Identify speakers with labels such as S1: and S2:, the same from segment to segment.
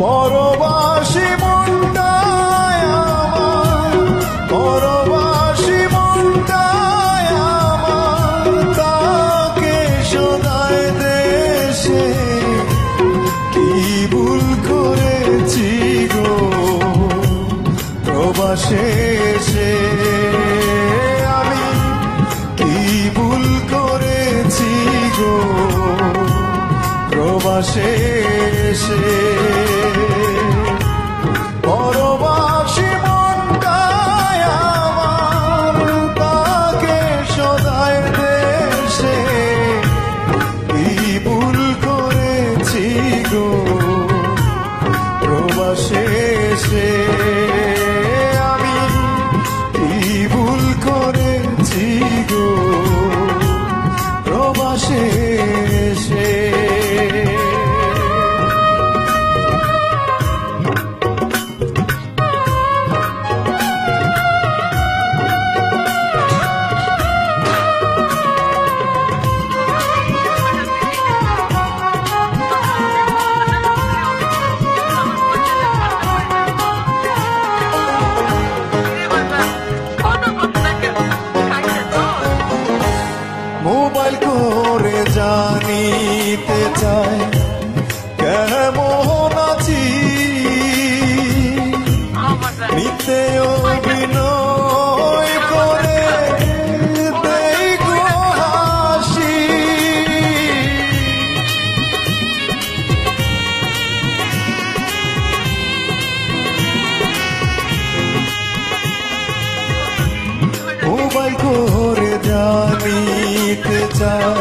S1: পরবাসী ভালোবাসে সে। পরবাস মোবাইল করে জানিতে চাই কেমন আছি? নিতে অভিনয় myself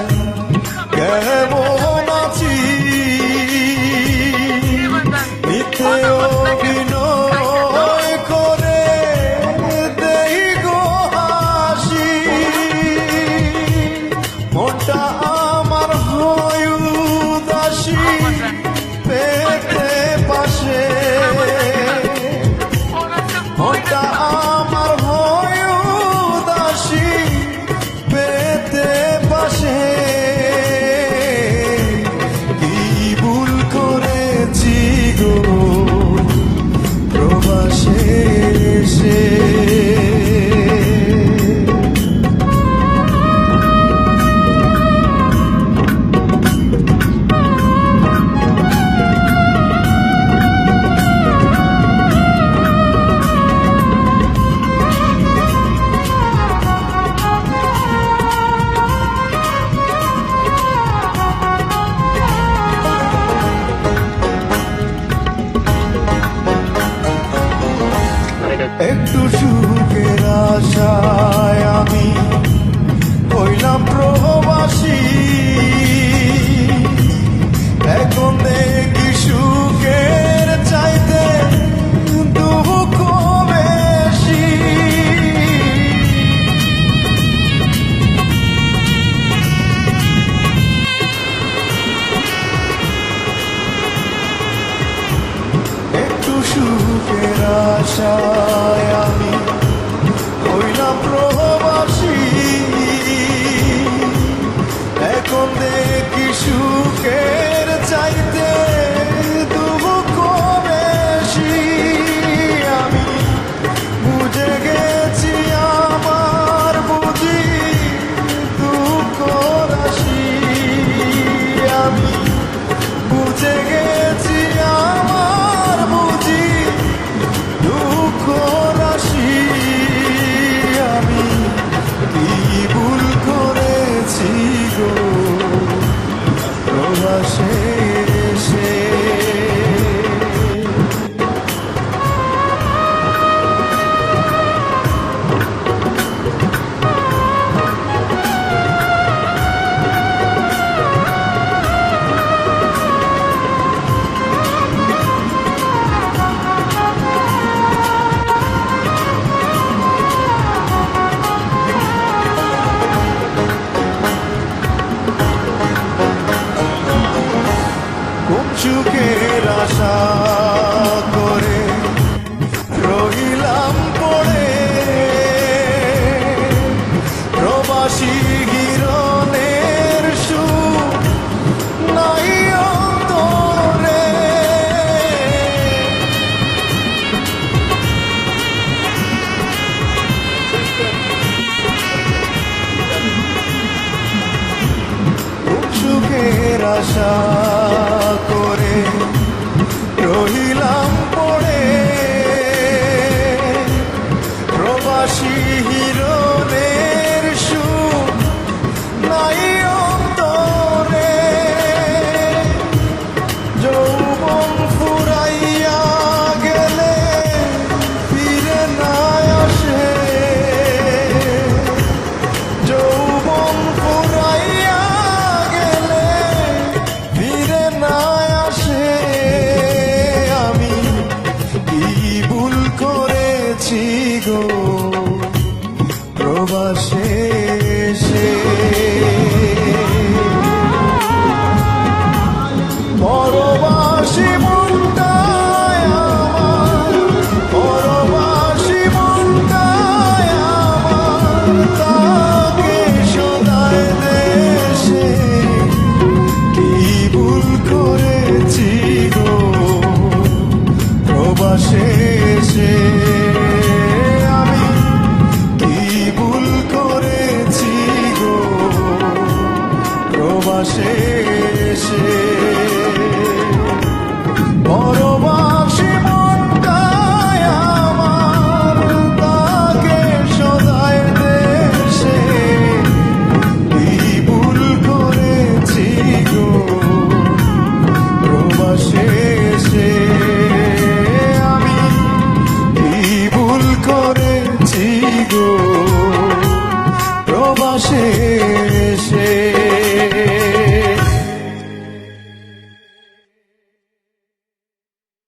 S1: একটু সুখের আশায় আমি হইলাম প্রবাসী। এখন দেখি সুখের চাইতে দুঃখ বেশি। একটু আশা 谁 চুকের আশা করে রহিলাম পড়ে। প্রবাসী গিরণের সু নাই অন্তরে। চুকের আশা